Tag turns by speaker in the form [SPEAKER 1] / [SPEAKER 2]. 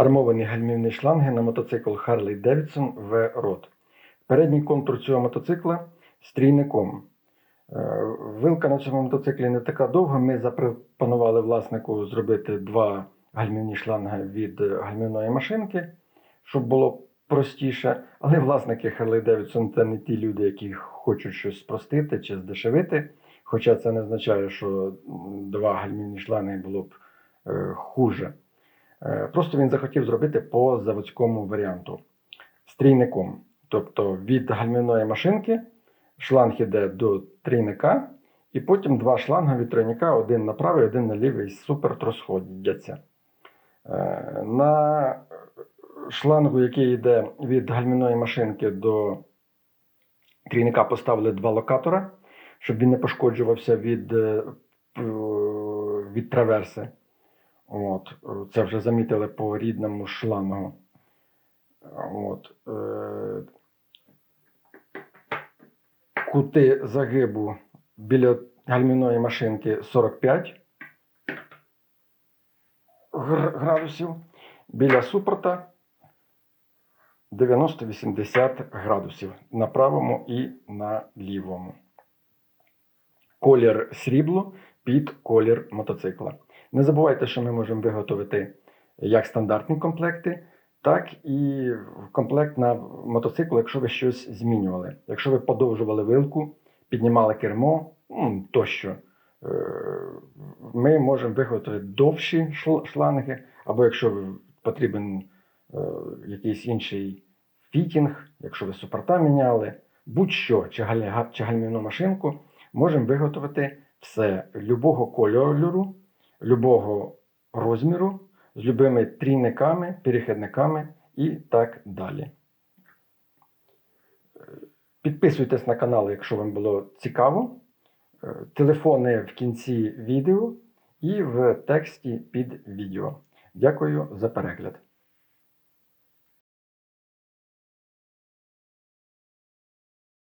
[SPEAKER 1] армовані гальмівні шланги на мотоцикл Harley Davidson V-Rod. Передній контур цього мотоцикла з трійником. Е, Вилка на цьому мотоциклі не така довга. Ми запропонували власнику зробити два гальмівні шланги від е, гальмівної машинки, щоб було простіше. Але власники Harley Davidson це не ті люди, які хочуть щось спростити чи здешевити. Хоча це не означає, що два гальмівні шланги було б е, хуже. Е, Просто він захотів зробити по заводському варіанту з трійником. Тобто від гальмівної машинки шланг іде до трійника, і потім два шланги від тройника, один на правий, один на лівий, супер розходяться. Е, На шлангу, який йде від гальмівної машинки до трійника, поставили два локатора, щоб він не пошкоджувався від, е, від траверси. От, е, це вже замітили по рідному шлангу. От, е, кути загибу біля гальмівної машинки 45 градусів, біля супорта 90-80 градусів на правому і на лівому. Колір срібло під колір мотоцикла. Не забувайте, що ми можемо виготовити як стандартні комплекти, так і комплект на мотоцикл, якщо ви щось змінювали. Якщо ви подовжували вилку, піднімали кермо тощо, е, ми можемо виготовити довші шланги, або якщо потрібен е, якийсь інший фітінг, якщо ви супорта міняли, будь-що, чи гальмівну машинку, можемо виготовити все любого кольору, любого розміру, з любими трійниками, перехідниками і так далі. Підписуйтесь на канал, якщо вам було цікаво. Е, Телефони в кінці відео і в тексті під відео. Дякую за перегляд.